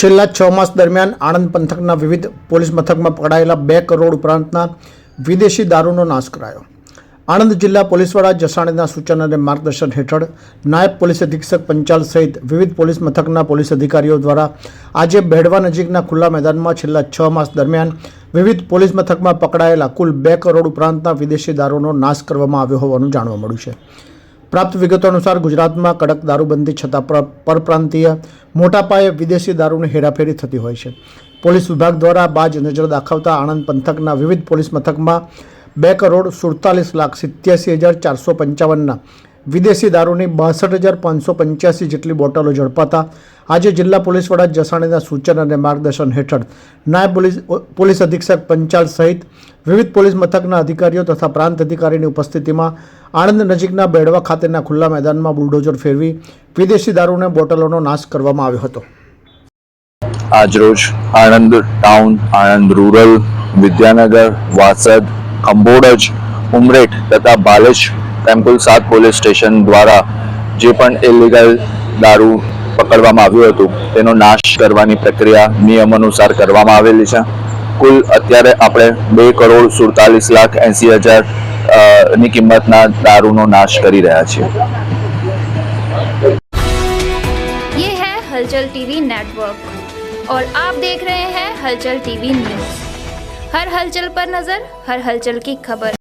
છેલ્લા છ માસ દરમિયાન આણંદ પંથકના વિવિધ પોલીસ મથકમાં પકડાયેલા બે કરોડ ઉપરાંતના વિદેશી દારૂનો નાશ કરાયો. આણંદ જિલ્લા પોલીસ વડા જસાણીના સૂચન અને માર્ગદર્શન હેઠળ નાયબ પોલીસ અધિક્ષક પંચાલ સહિત વિવિધ પોલીસ મથકના પોલીસ અધિકારીઓ દ્વારા આજે બેડવા નજીકના ખુલ્લા મેદાનમાં છેલ્લા છ માસ દરમિયાન વિવિધ પોલીસ મથકમાં પકડાયેલા કુલ બે કરોડ ઉપરાંતના વિદેશી દારૂનો નાશ કરવામાં આવ્યો હોવાનું જાણવા મળ્યું છે. પ્રાપ્ત વિગતો અનુસાર ગુજરાતમાં કડક દારૂબંધી છતાં પરપ્રાંતીય મોટા પાયે વિદેશી દારૂની હેરાફેરી થતી હોય છે. પોલીસ વિભાગ દ્વારા બાજ નજર દાખવતા આણંદ પંથકના વિવિધ પોલીસ મથકમાં બે કરોડ સુડતાલીસ લાખ સિત્યાસી હજાર ચારસો પંચાવનના વિદેશી દારૂની બાસઠ હજાર પાંચસો પંચ્યાસી જેટલી બોટલો ઝડપાતા. આજે જિલ્લા પોલીસ વડા જસાણીના સૂચન અને માર્ગદર્શન હેઠળ નાયબ પોલીસ પોલીસ અધિક્ષક પંચાલ સહિત વિવિધ પોલીસ મથકના અધિકારીઓ તથા પ્રાંત અધિકારીની ઉપસ્થિતિમાં આણંદ નજીકના બેડવા ખાતેના ખુલ્લા મેદાનમાં બુલડોઝર ફેરવી વિદેશી દારૂને બોટલોનો નાશ કરવામાં આવ્યો હતો. આજરોજ આણંદ ટાઉન, આણંદ રૂરલ, વિદ્યાનગર, વાસદ ખંભોડજ ઉમરેઠ તથા બાલેજ ટેમ્પલ સાત પોલીસ સ્ટેશન દ્વારા જે પણ ઇલીગલ દારૂ પકડવામાં આવ્યું હતું તેનો નાશ કરવાની પ્રક્રિયા નિયમ અનુસાર કરવામાં આવેલી છે કુલ અત્યારે આપણે બે કરોડ સુડતાલીસ લાખ એંસી હજાર અ, ની કિંમતના દારૂનો નાશ કરી રહ્યા છીએ ये है हलचल टीवी नेटवर्क और आप देख रहे हैं हलचल टीवी न्यूज हर हलचल पर नजर हर हलचल की खबर